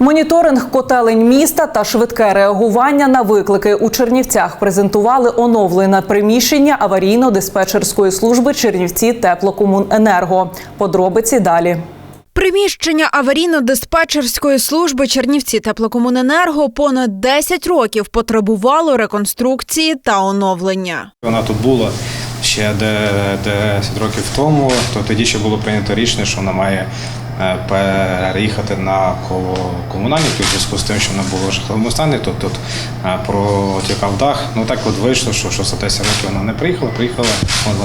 Моніторинг котелень міста та швидке реагування на виклики у Чернівцях презентували оновлене приміщення аварійно-диспетчерської служби Чернівці Теплокомуненерго. Подробиці далі. Приміщення аварійно-диспетчерської служби Чернівці теплокомуненерго понад 10 років потребувало реконструкції та оновлення. Вона тут була ще де- 10 років тому, то тоді ще було прийнято рішення, що вона має переїхати на ко- комунальників в зв'язку з тим, що вона була в жахливому стані. Тут, тут е, протікав дах. Ну так от вийшло, що, що за 10 років вона не приїхала, приїхала,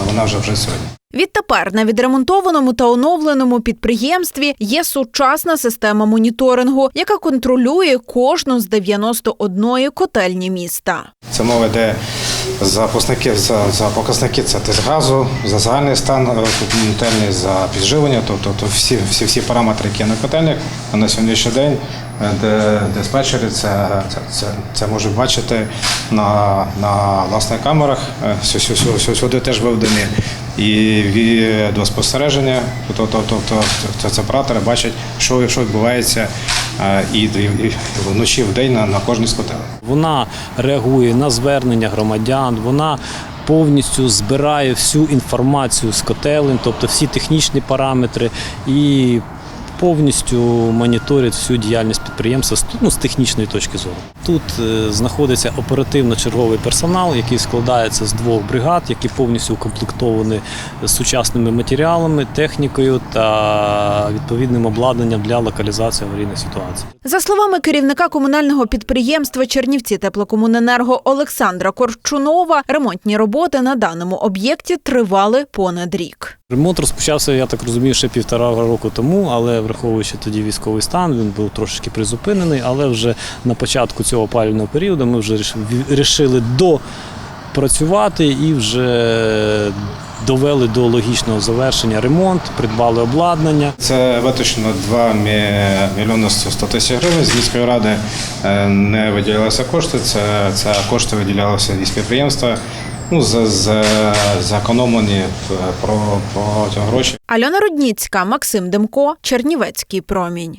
вона вже вже сьогодні. Відтепер на відремонтованому та оновленому підприємстві є сучасна система моніторингу, яка контролює кожну з 91 котельні міста. Це мова йде за показники, за, за показники це тиск за загальний стан е, котельні, за підживлення, тобто то всі, всі, всі параметри, які є на котельнях, на сьогоднішній день е, де диспетчери це, це, це, це можуть бачити на, на власних камерах. Е, сю- сю- сю- сю- Сюди теж виведені і відеоспостереження, тобто, тобто, тобто це оператори бачать, що, що відбувається і, вночі в день на, на кожний з котел. Вона реагує на звернення громадян, вона повністю збирає всю інформацію з котелень, тобто всі технічні параметри і повністю моніторить всю діяльність підприємства ну, з технічної точки зору. Тут е, знаходиться оперативно-черговий персонал, який складається з двох бригад, які повністю укомплектовані сучасними матеріалами, технікою та відповідним обладнанням для локалізації аварійних ситуації. За словами керівника комунального підприємства Чернівці теплокомуненерго Олександра Корчунова, ремонтні роботи на даному об'єкті тривали понад рік. Ремонт розпочався, я так розумію, ще півтора року тому, але враховуючи тоді військовий стан, він був трошки призупинений. Але вже на початку цього опалювального періоду ми вже вирішили допрацювати і вже довели до логічного завершення ремонт, придбали обладнання. Це витрачено 2 мі- мільйони 100 тисяч гривень. З міської ради е, не виділялися кошти. Це, це кошти виділялися із підприємства. Ну, за, за, заекономлені е, про, про ці гроші. Альона Рудніцька, Максим Демко, Чернівецький промінь.